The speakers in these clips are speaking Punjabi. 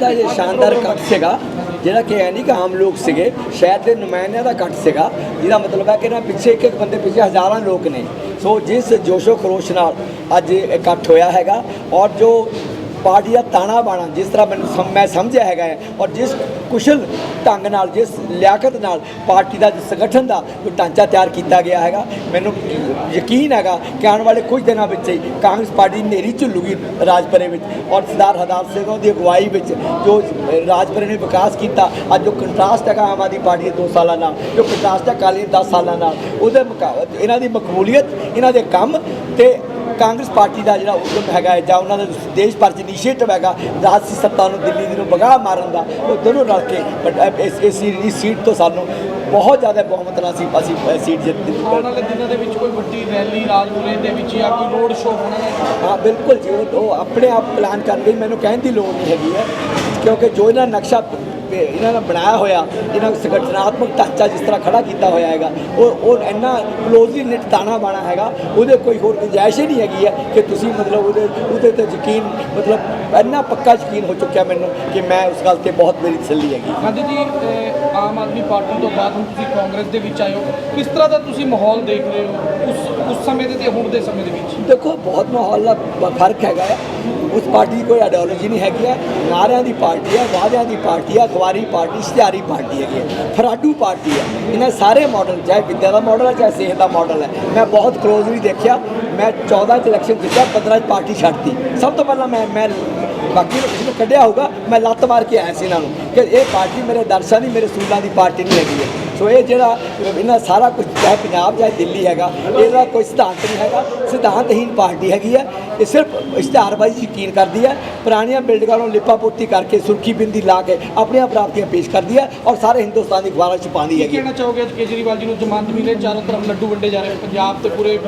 ਦਾ ਇਹ ਸ਼ਾਨਦਾਰ ਇਕੱਠ ਸੀਗਾ, ਜਿਹੜਾ ਕਿ ਐ ਨਹੀਂ ਕਿ ਆਮ ਲੋਕ ਸੀਗੇ, ਸ਼ਹਿਰ ਦੇ ਨੁਮਾਇੰਦਿਆਂ ਦਾ ਇਕੱਠ ਸੀਗਾ, ਜਿਹਦਾ ਮਤਲਬ ਹੈ ਕਿ ਨਾ ਪਿੱਛੇ ਇੱਕ ਇੱਕ ਬੰਦੇ, ਪਿੱਛੇ ਹਜ਼ਾਰਾਂ ਲੋਕ ਨੇ। ਸੋ ਜਿਸ ਜੋਸ਼ੋ ਖਰੋਸ਼ ਨਾਲ ਅੱਜ ਇਕੱਠ ਹੋਇਆ ਹੈਗਾ, ਔਰ ਜੋ ਪਾਰਟੀ ਦਾ ਤਾਣਾ ਬਾਣਾ, ਜਿਸ ਤਰ੍ਹਾਂ ਮੈਨੂੰ ਸਮ- ਮੈਂ ਸਮਝਿਆ ਹੈਗਾ ਹੈ ਔਰ ਜਿਸ ਕੁਸ਼ਲ ਢੰਗ ਨਾਲ, ਜਿਸ ਲਿਆਕਤ ਨਾਲ ਪਾਰਟੀ ਦਾ ਸੰਗਠਨ ਦਾ ਜੋ ਢਾਂਚਾ ਤਿਆਰ ਕੀਤਾ ਗਿਆ ਹੈਗਾ, ਮੈਨੂੰ ਯਕੀਨ ਹੈਗਾ ਕਿ ਆਉਣ ਵਾਲੇ ਕੁਝ ਦਿਨਾਂ ਵਿੱਚ ਹੀ ਕਾਂਗਰਸ ਪਾਰਟੀ ਨੇਰੀ ਝੁੱਲੂਗੀ ਰਾਜਪੁਰੇ ਵਿੱਚ ਔਰ ਸਰਦਾਰ ਹਰਦਾਸ ਸਿੰਘ ਦੀ ਅਗਵਾਈ ਵਿੱਚ ਜੋ ਰਾਜਪੁਰੇ ਨੇ ਵਿਕਾਸ ਕੀਤਾ, ਅੱਜ ਜੋ ਕੰਟਰਾਸਟ ਹੈਗਾ ਆਮ ਆਦਮੀ ਪਾਰਟੀ ਦੇ 2 ਸਾਲਾਂ ਨਾਲ, ਜੋ ਕੰਟਰਾਸਟ ਹੈ ਅਕਾਲੀ ਦੇ 10 ਸਾਲਾਂ ਨਾਲ, ਉਹਦੇ ਮੁਕਾਬਲੇ ਇਹਨਾਂ ਦੀ ਮਕਬੂਲੀਅਤ, ਇਹਨਾਂ ਦੇ ਕੰਮ ਤੇ ਕਾਂਗਰਸ ਪਾਰਟੀ ਦਾ ਜਿਹੜਾ ਉਦਮ ਹੈਗਾ ਹੈ ਜਾਂ ਉਹਨਾਂ ਦਾ ਦੇਸ਼ ਭਰ ਚ ਇਨੀਸ਼ੀਏਟਿਵ ਹੈਗਾ ਰਾਜਸੀ ਸੱਤਾ ਨੂੰ ਦਿੱਲੀ ਦੀ ਨੂੰ ਬਗਾ ਮਾਰਨ ਦਾ ਉਹ ਦੋਨੋਂ ਰਲ ਕੇ ਬਟ ਇਸ ਇਸ ਸੀਟ ਤੋਂ ਸਾਨੂੰ ਬਹੁਤ ਜ਼ਿਆਦਾ ਬਹੁਮਤ ਨਾਲ ਅਸੀਂ ਅਸੀਂ ਸੀਟ ਜਿੱਤ ਆਉਣ ਵਾਲੇ ਦਿਨਾਂ ਦੇ ਵਿੱਚ ਕੋਈ ਵੱਡੀ ਰੈਲੀ ਰਾਜਪੁਰੇ ਦੇ ਵਿੱਚ ਜਾਂ ਕੋਈ ਰੋਡ ਸ਼ੋਅ ਹੋਣਾ ਹੈ? ਬਿਲਕੁਲ ਜੀ ਉਹ ਆਪਣੇ ਆਪ ਪਲਾਨ ਕਰਨ ਲਈ ਮੈਨੂੰ ਕਹਿਣ ਦੀ ਲੋੜ ਨਹੀਂ ਹੈਗੀ ਹੈ ਕਿਉਂਕਿ ਜੋ ਇਹਨਾਂ ਨਕਸ਼ਾ ਇਹਨਾਂ ਨੇ ਬਣਾਇਆ ਹੋਇਆ ਇਹਨਾਂ ਸੰਗਠਨਾਤਮਕ ਢਾਂਚਾ ਜਿਸ ਤਰ੍ਹਾਂ ਖੜਾ ਕੀਤਾ ਹੋਇਆ ਹੈਗਾ ਉਹ ਉਹ ਇੰਨਾ ਕਲੋਜ਼ਲੀ ਨਿਟ ਤਾਣਾ ਬਾਣਾ ਹੈਗਾ ਉਹਦੇ ਕੋਈ ਹੋਰ ਗੁੰਜਾਇਸ਼ ਹੀ ਨਹੀਂ ਹੈਗੀ ਹੈ ਕਿ ਤੁਸੀਂ ਮਤਲਬ ਉਹਦੇ ਉਹਦੇ ਤੇ ਯਕੀਨ ਮਤਲਬ ਇੰਨਾ ਪੱਕਾ ਯਕੀਨ ਹੋ ਚੁੱਕਿਆ ਮੈਨੂੰ ਕਿ ਮੈਂ ਉਸ ਗੱਲ ਤੇ ਬਹੁਤ ਮੇਰੀ ਤਸੱਲੀ ਹੈਗੀ। ਗਾਂਧੀ ਜੀ ਆਮ ਆਦਮੀ ਪਾਰਟੀ ਤੋਂ ਬਾਅਦ ਹੁਣ ਤੁਸੀਂ ਕਾਂਗਰਸ ਦੇ ਵਿੱਚ ਆਏ ਹੋ ਕਿਸ ਤਰ੍ਹਾਂ ਦਾ ਤੁਸੀਂ ਮਾਹੌਲ ਦੇਖ ਰਹੇ ਹੋ ਉਸ ਉਸ ਸਮੇਂ ਦੇ ਤੇ ਹੁਣ ਦੇ ਸਮੇਂ ਦੇ ਵਿੱਚ? ਦੇਖੋ ਬਹੁਤ ਮਾਹੌਲ ਦਾ ਫ਼ਰਕ ਹੈਗਾ ਹੈ। ਉਸ ਪਾਰਟੀ ਦੀ ਕੋਈ ਆਈਡੀਓਲੋਜੀ ਨਹੀਂ ਹੈਗੀ ਹੈ ਨਾਰਿਆਂ ਦੀ ਪਾਰਟੀ ਹੈ ਵਾਅਦਿਆਂ ਦੀ ਪਾਰਟੀ ਹੈ ਅਖਬਾਰੀ ਪਾਰਟੀ, ਇਸ਼ਤਿਹਾਰੀ ਪਾਰਟੀ ਹੈਗੀ ਹੈ ਫਰਾਡੂ ਪਾਰਟੀ ਹੈ ਇਹਨਾਂ ਸਾਰੇ ਮਾਡਲ ਚਾਹੇ ਵਿੱਦਿਆ ਦਾ ਮਾਡਲ ਹੈ ਚਾਹੇ ਸਿਹਤ ਦਾ ਮਾਡਲ ਹੈ ਮੈਂ ਬਹੁਤ ਕਲੋਜ਼ਲੀ ਦੇਖਿਆ। ਮੈਂ 14 ਚ ਇਲੈਕਸ਼ਨ ਜਿੱਤਿਆ 15 ਚ ਪਾਰਟੀ ਛੱਡਤੀ ਸਭ ਤੋਂ ਪਹਿਲਾਂ ਮੈਂ ਮੈਂ, ਬਾਕੀ ਨੂੰ ਕਿਸੇ ਨੂੰ ਕੱਢਿਆ ਹੋਊਗਾ, ਮੈਂ ਲੱਤ ਮਾਰ ਕੇ ਆਇਆ ਸੀ ਇਹਨਾਂ ਨੂੰ ਕਿ ਇਹ ਪਾਰਟੀ ਮੇਰੇ ਦਰਸ਼ਾਂ ਦੀ, ਮੇਰੇ ਸੂਲਾਂ ਦੀ ਪਾਰਟੀ ਨਹੀਂ ਹੈਗੀ ਹੈ। ਸੋ ਇਹ ਜਿਹੜਾ ਇਹਨਾਂ ਸਾਰਾ ਕੁਝ ਚਾਹੇ ਪੰਜਾਬ, ਚਾਹੇ ਦਿੱਲੀ ਹੈਗਾ, ਇਹਦਾ ਕੋਈ ਸਿਧਾਂਤ ਨਹੀਂ ਹੈਗਾ। ਸਿਧਾਂਤਹੀਨ ਪਾਰਟੀ ਹੈਗੀ ਹੈ। ਇਹ ਸਿਰਫ ਇਸ਼ਤਿਹਾਰਬਾਜ਼ੀ ਯਕੀਨ ਕਰਦੀ ਹੈ ਪੁਰਾਣੀਆਂ ਬਿਲਡਿੰਗਾਂ ਨੂੰ ਲਿਪਾ ਪੋਤੀ ਕਰਕੇ ਸੁਰਖੀ ਬਿੰਦੀ ਲਾ ਕੇ ਆਪਣੀਆਂ ਪ੍ਰਾਪਤੀਆਂ ਪੇਸ਼ ਕਰਦੀ ਹੈ ਔਰ ਸਾਰੇ ਹਿੰਦੁਸਤਾਨ ਦੀ ਅਖਬਾਰਾਂ 'ਚ ਪਾਉਂਦੀ ਹੈ। ਕਹਿਣਾ ਚਾਹੋਗੇ ਕੇਜਰੀਵਾਲ ਜੀ ਨੂੰ? ਜ਼ਮਾਨਤ ਮਿਲੇ ਚਾਰੋਂ ਤਰਫ ਲੱਡੂ ਵੰਡੇ ਜਾ ਰਹੇ ਪੰਜਾਬ ਤੇ ਪੂਰੇ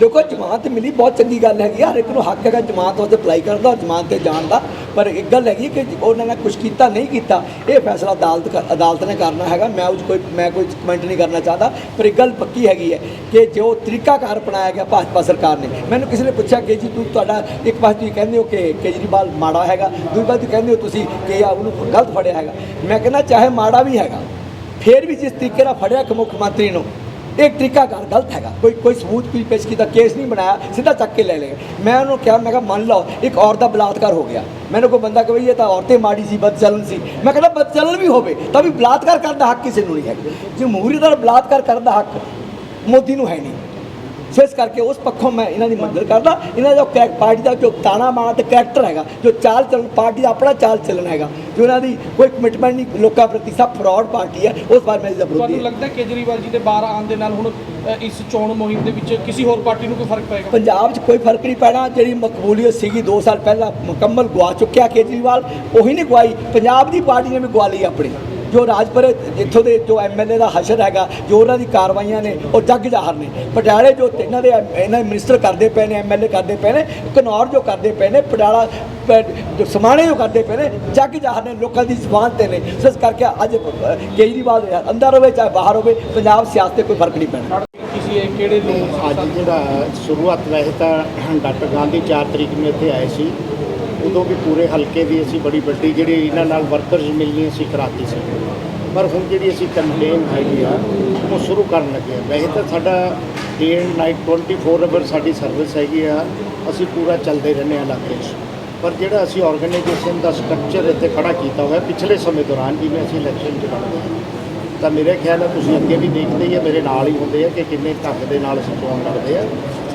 ਦੇਖੋ ਜਮਾਨਤ ਮਿਲੀ ਬਹੁਤ ਚੰਗੀ ਗੱਲ ਹੈਗੀ ਹਰ ਇੱਕ ਨੂੰ ਹੱਕ ਹੈਗਾ ਜਮਾਨਤ ਵਾਸਤੇ ਅਪਲਾਈ ਕਰਨ ਦਾ ਜਮਾਨਤ ਤੇ ਜਾਣ ਦਾ। ਪਰ ਇੱਕ ਗੱਲ ਹੈਗੀ ਕਿ ਉਹਨਾਂ ਨੇ ਕੁਝ ਕੀਤਾ ਨਹੀਂ ਕੀਤਾ ਇਹ ਫੈਸਲਾ ਅਦਾਲਤ ਅਦਾਲਤ ਨੇ ਕਰਨਾ ਹੈਗਾ। ਮੈਂ ਉਹ ਕੋਈ ਮੈਂ ਕੋਈ ਕਮੈਂਟ ਨਹੀਂ ਕਰਨਾ ਚਾਹਦਾ ਪਰ ਇੱਕ ਗੱਲ ਪੱਕੀ ਹੈਗੀ ਹੈ ਕਿ ਜੋ ਤਰੀਕਾਕਾਰ ਅਪਣਾਇਆ ਗਿਆ ਭਾਜਪਾ ਸਰਕਾਰ ਨੇ ਮੈਨੂੰ ਕਿਸੇ ਨੇ ਪੁੱਛਿਆ ਕਿ ਜੀ ਤੂੰ ਤੁਹਾਡਾ ਇੱਕ ਪਾਸੇ ਤੁਸੀਂ ਕਹਿੰਦੇ ਹੋ ਕਿ ਕੇਜਰੀਵਾਲ ਮਾੜਾ ਹੈਗਾ, ਦੂਜੀ ਪਾਸੇ ਤੁਸੀਂ ਕਹਿੰਦੇ ਹੋ ਤੁਸੀਂ ਕਿ ਆ ਉਹਨੂੰ ਗਲਤ ਫੜਿਆ ਹੈਗਾ। ਮੈਂ ਕਹਿੰਦਾ ਚਾਹੇ ਮਾੜਾ ਵੀ ਹੈਗਾ, ਫਿਰ ਵੀ ਜਿਸ ਤਰੀਕੇ ਨਾਲ ਫੜਿਆ ਕਿ ਮੁੱਖ ਮੰਤਰੀ ਨੂੰ ਇਹ ਤਰੀਕਾਕਾਰ ਗਲਤ ਹੈਗਾ। ਕੋਈ ਕੋਈ ਸਬੂਤ ਕੋਈ ਪੇਸ਼ ਕੀਤਾ, ਕੇਸ ਨਹੀਂ ਬਣਾਇਆ, ਸਿੱਧਾ ਚੱਕ ਕੇ ਲੈ ਲਏ। ਮੈਂ ਉਹਨੂੰ ਕਿਹਾ, ਮੈਂ ਕਿਹਾ ਮੰਨ ਲਓ, ਇੱਕ ਔਰਤ ਦਾ ਬਲਾਤਕਾਰ ਹੋ ਗਿਆ। ਮੈਨੂੰ ਕੋਈ ਬੰਦਾ ਕਹੇ ਇਹ ਤਾਂ ਔਰਤੇ ਮਾੜੀ ਸੀ, ਬਦਚਲਨ ਸੀ। ਮੈਂ ਕਹਿੰਦਾ ਬਦਚਲਨ ਵੀ ਹੋਵੇ, ਤਾਂ ਵੀ ਬਲਾਤਕਾਰ ਕਰਨ ਦਾ ਹੱਕ ਕਿਸੇ ਨੂੰ ਨਹੀਂ ਹੈਗਾ। ਜਮਹੂਰੀਅਤ ਦਾ ਬਲਾਤਕਾਰ ਕਰਨ ਦਾ ਹੱਕ ਮੋਦੀ ਨੂੰ ਹੈ ਨਹੀਂ। ਸੋ ਇਸ ਕਰਕੇ ਉਸ ਪੱਖੋਂ ਮੈਂ ਇਹਨਾਂ ਦੀ ਮਦਦ ਕਰਦਾ। ਇਹਨਾਂ ਦਾ ਕਰੈਕ ਪਾਰਟੀ ਦਾ ਜੋ ਤਾਣਾ ਮਾਣਾ ਤੇ ਕਰੈਕਟਰ ਹੈਗਾ ਜੋ ਚਾਲ ਚੱਲਣ ਪਾਰਟੀ ਦਾ ਆਪਣਾ ਚਾਲ ਚੱਲਣ ਹੈਗਾ ਜੋ ਇਹਨਾਂ ਦੀ ਕੋਈ ਕਮਿਟਮੈਂਟ ਨਹੀਂ ਲੋਕਾਂ ਪ੍ਰਤੀ ਸਭ ਫਰਾਡ ਪਾਰਟੀ ਹੈ ਉਸ ਬਾਰੇ ਮੈਂ ਇਹਦਾ ਵਿਰੋਧੀ ਤੁਹਾਨੂੰ ਲੱਗਦਾ ਕੇਜਰੀਵਾਲ ਜੀ ਦੇ ਬਾਹਰ ਆਉਣ ਦੇ ਨਾਲ ਹੁਣ ਇਸ ਚੋਣ ਮੁਹਿੰਮ ਦੇ ਵਿੱਚ ਕਿਸੇ ਹੋਰ ਪਾਰਟੀ ਨੂੰ ਕੋਈ ਫ਼ਰਕ ਪਏਗਾ? ਪੰਜਾਬ 'ਚ ਕੋਈ ਫ਼ਰਕ ਨਹੀਂ ਪੈਣਾ। ਜਿਹੜੀ ਮਕਬੂਲੀਅਤ ਸੀਗੀ 2 ਸਾਲ ਪਹਿਲਾਂ ਮੁਕੰਮਲ ਗਵਾ ਚੁੱਕਿਆ ਕੇਜਰੀਵਾਲ ਉਹੀ ਨਹੀਂ ਗਵਾਈ ਪੰਜਾਬ ਦੀ ਪਾਰਟੀ ਨੇ ਵੀ ਗਵਾ ਲਈ ਆਪਣੀ। ਜੋ ਰਾਜਪੁਰੇ ਇੱਥੋਂ ਦੇ ਜੋ ਐਮਐਲਏ ਦਾ ਹਸ਼ਰ ਹੈਗਾ ਜੋ ਉਹਨਾਂ ਦੀ ਕਾਰਵਾਈਆਂ ਨੇ ਉਹ ਜੱਗ ਜ਼ਾਹਰ ਨੇ। ਪਟਿਆਲੇ ਜੋ ਇਹਨਾਂ ਦੇ ਐਮ- ਇਹਨਾਂ ਦੇ ਮਿਨਿਸਟਰ ਕਰਦੇ ਪਏ ਨੇ ਐਮਐਲਏ ਕਰਦੇ ਪਏ ਨੇ ਘਨੌਰ ਜੋ ਕਰਦੇ ਪਏ ਨੇ ਪਟਿਆਲਾ ਪ- ਜੋ ਸਮਾਣੇ ਜੋ ਕਰਦੇ ਪਏ ਨੇ ਜੱਗ ਜ਼ਾਹਰ ਨੇ ਲੋਕਾਂ ਦੀ ਜ਼ੁਬਾਨ ਤੇ ਨੇ। ਇਸ ਕਰਕੇ ਅੱਜ ਕੇਜਰੀਵਾਲ ਅੰਦਰ ਹੋਵੇ ਚਾਹੇ ਬਾਹਰ ਹੋਵੇ ਪੰਜਾਬ ਸਿਆਸਤ ਤੇ ਕੋਈ ਫ਼ਰਕ ਨਹੀਂ ਪੈਣਾ। ਕਿਸੇ ਇਹ ਕਿਹੜੇ ਲੋਕ ਅੱਜ ਜਿਹੜਾ ਸ਼ੁਰੂਆਤ ਵੈਸੇ ਤਾਂ ਡਾਕਟਰ ਗਾਂਧੀ 4 ਤਰੀਕ ਨੂੰ ਇੱਥੇ ਆਏ ਸੀ। ਉਦੋਂ ਵੀ ਪੂਰੇ ਹਲਕੇ ਦੀ ਅਸੀਂ ਬੜੀ ਵੱਡੀ ਜਿਹੜੀ ਇਹਨਾਂ ਨਾਲ ਵਰਕਰਸ ਮਿਲਣੀ ਅਸੀਂ ਕਰਾਤੀ ਸੀ। ਪਰ ਹੁਣ ਜਿਹੜੀ ਅਸੀਂ ਕੰਪਲੇਨ ਹੈਗੀ ਆ, ਉਹ ਸ਼ੁਰੂ ਕਰਨ ਲੱਗੇ ਆ। ਵੈਸੇ ਤਾਂ ਸਾਡਾ ਡੇ ਐਂਡ ਨਾਈਟ 24 ਆਵਰ ਸਾਡੀ ਸਰਵਿਸ ਹੈਗੀ ਆ, ਅਸੀਂ ਪੂਰਾ ਚੱਲਦੇ ਰਹਿੰਦੇ ਹਾਂ ਇਲਾਕੇ 'ਚ ਪਰ ਜਿਹੜਾ ਅਸੀਂ ਆਰਗੇਨਾਈਜੇਸ਼ਨ ਦਾ ਸਟਰਕਚਰ ਇੱਥੇ ਖੜਾ ਕੀਤਾ ਹੋਇਆ, ਪਿਛਲੇ ਸਮੇਂ ਦੌਰਾਨ ਜਿਵੇਂ ਅਸੀਂ ਇਲੈਕਸ਼ਨ 'ਚ ਲੜਦੇ ਹਾਂ, ਤਾਂ ਮੇਰੇ ਖਿਆਲ ਹੈ ਤੁਸੀਂ ਅੱਗੇ ਵੀ ਦੇਖਦੇ ਹੀ ਆ, ਮੇਰੇ ਨਾਲ ਹੀ ਹੁੰਦੇ ਆ ਕਿ ਕਿੰਨੇ ਢੰਗ ਦੇ ਨਾਲ ਅਸੀਂ ਚੋਣ ਲੜਦੇ ਆ।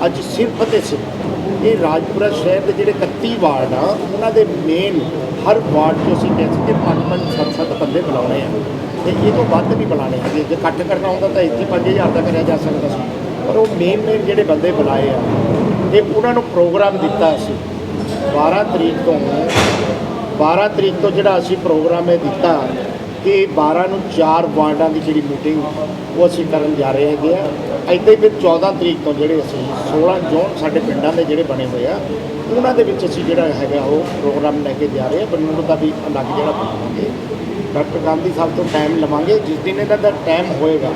ਅੱਜ ਸਿਰਫ ਅਤੇ ਸਿਰਫ ਇਹ ਰਾਜਪੁਰਾ ਸ਼ਹਿਰ ਦੇ ਜਿਹੜੇ 31 ਵਾਰਡ ਆ, ਉਹਨਾਂ ਦੇ ਮੇਨ ਹਰ ਵਾਰਡ 'ਚ ਅਸੀਂ ਕਹਿ ਸਕਦੇ ਪੰਜ ਪੰਜ, ਸੱਤ ਸੱਤ ਬੰਦੇ ਬੁਲਾਉਣੇ ਆ। ਤੇ ਇਹ ਤੋਂ ਵੱਧ ਨਹੀਂ ਬੁਲਾਣੇ ਹੈਗੇ। ਜੇ ਇਕੱਠ ਕਰਨਾ ਹੁੰਦਾ ਤਾਂ ਇੱਥੇ 5000 ਦਾ ਕਰਿਆ ਜਾ ਸਕਦਾ ਸੀ। ਪਰ ਉਹ ਮੇਨ ਮੇਨ ਜਿਹੜੇ ਬੰਦੇ ਬੁਲਾਏ ਆ, ਤੇ ਉਹਨਾਂ ਨੂੰ ਪ੍ਰੋਗਰਾਮ ਦਿੱਤਾ ਅਸੀਂ। 12 ਤਰੀਕ ਤੋਂ 12 ਤਰੀਕ ਤੋਂ ਜਿਹੜਾ ਅਸੀਂ ਪ੍ਰੋਗਰਾਮ ਇਹ ਦਿੱਤਾ ਕਿ 12 ਨੂੰ ਚਾਰ ਵਾਰਡਾਂ ਦੀ ਜਿਹੜੀ ਮੀਟਿੰਗ ਉਹ ਅਸੀਂ ਕਰਨ ਜਾ ਰਹੇ ਹੈਗੇ ਆ। ਇੱਦਾਂ ਹੀ ਫਿਰ 14 ਤਰੀਕ ਤੋਂ ਜਿਹੜੇ ਅਸੀਂ 16 ਜੂਨ ਸਾਡੇ ਪਿੰਡਾਂ ਦੇ ਜਿਹੜੇ ਬਣੇ ਹੋਏ ਆ, ਉਹਨਾਂ ਦੇ ਵਿੱਚ ਅਸੀਂ ਜਿਹੜਾ ਹੈਗਾ ਉਹ ਪ੍ਰੋਗਰਾਮ ਲੈ ਕੇ ਜਾ ਰਹੇ ਆ। ਬਨੂੜ ਦਾ ਵੀ ਅਲੱਗ ਜਿਹੜਾ ਬਣਾਵਾਂਗੇ। ਡਾਕਟਰ ਗਾਂਧੀ ਸਾਹਿਬ ਤੋਂ ਟਾਈਮ ਲਵਾਂਗੇ। ਜਿਸ ਦਿਨ ਇਹਨਾਂ ਦਾ ਟਾਈਮ ਹੋਏਗਾ,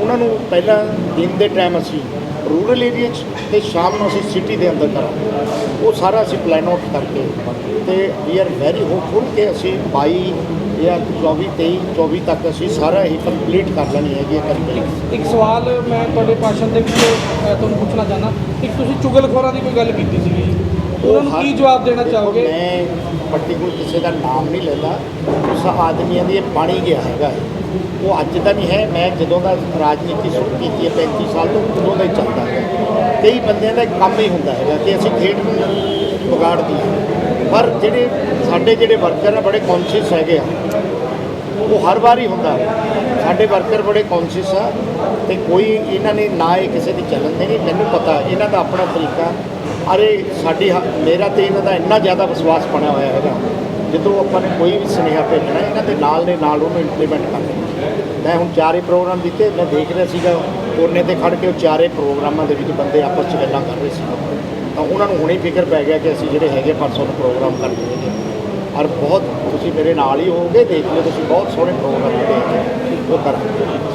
ਉਹਨਾਂ ਨੂੰ ਪਹਿਲਾਂ ਦਿਨ ਦੇ ਟਾਈਮ ਅਸੀਂ ਰੂਰਲ ਏਰੀਆ 'ਚ ਤੇ ਸ਼ਾਮ ਨੂੰ ਅਸੀਂ ਸਿਟੀ ਦੇ ਅੰਦਰ ਕਰਾਂਗੇ। ਉਹ ਸਾਰਾ ਅਸੀਂ ਪਲਾਨ ਆਊਟ ਕਰਕੇ ਤੇ ਵੀ ਆਰ ਵੈਰੀ ਹੋਪਫੁਲ ਕਿ ਅਸੀਂ 22 ਜਾਂ 24 23 24 ਤੱਕ ਅਸੀਂ ਸਾਰਾ ਹੀ ਕੰਪਲੀਟ ਕਰ ਲੈਣੀ ਹੈਗੀ ਇਹ ਕੰਪਨੀ। ਇੱਕ ਸਵਾਲ ਮੈਂ ਤੁਹਾਡੇ ਭਾਸ਼ਣ ਦੇ ਵਿੱਚ ਤੁਹਾਨੂੰ ਪੁੱਛਣਾ ਚਾਹਨਾ ਇੱਕ ਤੁਸੀਂ ਚੁਗਲਖੋਰਾਂ ਦੀ ਕੋਈ ਗੱਲ ਕੀਤੀ ਸੀਗੀ? ਉਹਨਾਂ ਨੂੰ ਕੀ ਜਵਾਬ ਦੇਣਾ ਚਾਹੋਗੇ? ਮੈਂ ਪਾਰਟਿਕੂਲਰ ਕਿਸੇ ਦਾ ਨਾਮ ਨਹੀਂ ਲੈਂਦਾ। ਉਸ ਆਦਮੀਆਂ ਦੀ ਇਹ ਪਾਣੀ ਗਿਆ ਹੈਗਾ ਹੈ। ਉਹ ਅੱਜ ਦਾ ਨਹੀਂ ਹੈ, ਮੈਂ ਜਦੋਂ ਦਾ ਰਾਜਨੀਤੀ ਸ਼ੁਰੂ ਕੀਤੀ ਹੈ 35 ਸਾਲ ਤੋਂ ਉਦੋਂ ਦਾ ਹੀ ਚੱਲਦਾ ਹੈ। ਕਈ ਬੰਦਿਆਂ ਦਾ ਕੰਮ ਹੀ ਹੁੰਦਾ ਹੈਗਾ ਕਿ ਅਸੀਂ ਖੇਡ ਨੂੰ ਵਿਗਾੜ ਦਈਏ ਪਰ ਜਿਹੜੇ ਸਾਡੇ ਜਿਹੜੇ ਵਰਕਰ ਆ, ਬੜੇ ਕੌਨਸ਼ੀਅਸ ਹੈਗੇ ਆ। ਉਹ ਹਰ ਵਾਰ ਹੀ ਹੁੰਦਾ ਸਾਡੇ ਵਰਕਰ ਬੜੇ ਕੌਨਸ਼ੀਅਸ ਆ ਤੇ ਕੋਈ ਇਹਨਾਂ ਨੇ ਨਾ ਇਹ ਕਿਸੇ ਦੀ ਚੱਲਣ ਦੇ ਨਹੀਂ ਮੈਨੂੰ ਪਤਾ ਇਹਨਾਂ ਦਾ ਆਪਣਾ ਤਰੀਕਾ। ਅਰੇ ਸਾਡੀ ਹ- ਮੇਰਾ ਤੇ ਇਹਨਾਂ ਦਾ ਇੰਨਾ ਜ਼ਿਆਦਾ ਵਿਸ਼ਵਾਸ ਬਣਿਆ ਹੋਇਆ ਹੈਗਾ। ਜਦੋਂ ਆਪਾਂ ਨੇ ਕੋਈ ਵੀ ਸੁਨੇਹਾ ਭੇਜਣਾ, ਇਹਨਾਂ ਦੇ ਨਾਲ ਦੇ ਨਾਲ ਉਹਨੂੰ ਇੰਪਲੀਮੈਂਟ ਕਰਦੇ ਮੈਂ ਹੁਣ ਚਾਰੇ ਪ੍ਰੋਗਰਾਮ ਦਿੱਤੇ, ਮੈਂ ਦੇਖ ਰਿਹਾ ਸੀਗਾ, ਕੋਨੇ ਤੇ ਖੜ ਕੇ ਉਹ ਚਾਰੇ ਪ੍ਰੋਗਰਾਮਾਂ ਦੇ ਵਿੱਚ ਬੰਦੇ ਆਪਸ 'ਚ ਗੱਲਾਂ ਕਰ ਰਹੇ ਸੀ। ਤਾਂ ਉਹਨਾਂ ਨੂੰ ਹੁਣੇ ਫਿਕਰ ਪੈ ਗਿਆ ਕਿ ਅਸੀਂ ਜਿਹੜੇ ਹੈਗੇ ਪਰਸੋਂ ਨੂੰ ਪ੍ਰੋਗਰਾਮ ਕਰਦੇ ਹੈਗੇ ਔਰ ਬਹੁਤ ਤੁਸੀਂ ਮੇਰੇ ਨਾਲ ਹੀ ਹੋਵੋਗੇ, ਦੇਖ ਲਿਓ ਤੁਸੀਂ, ਬਹੁਤ ਸੋਹਣੇ ਪ੍ਰੋਗਰਾਮ ਜਿਹੜੇ ਹੈਗੇ ਉਹ ਕਰਾਂਗੇ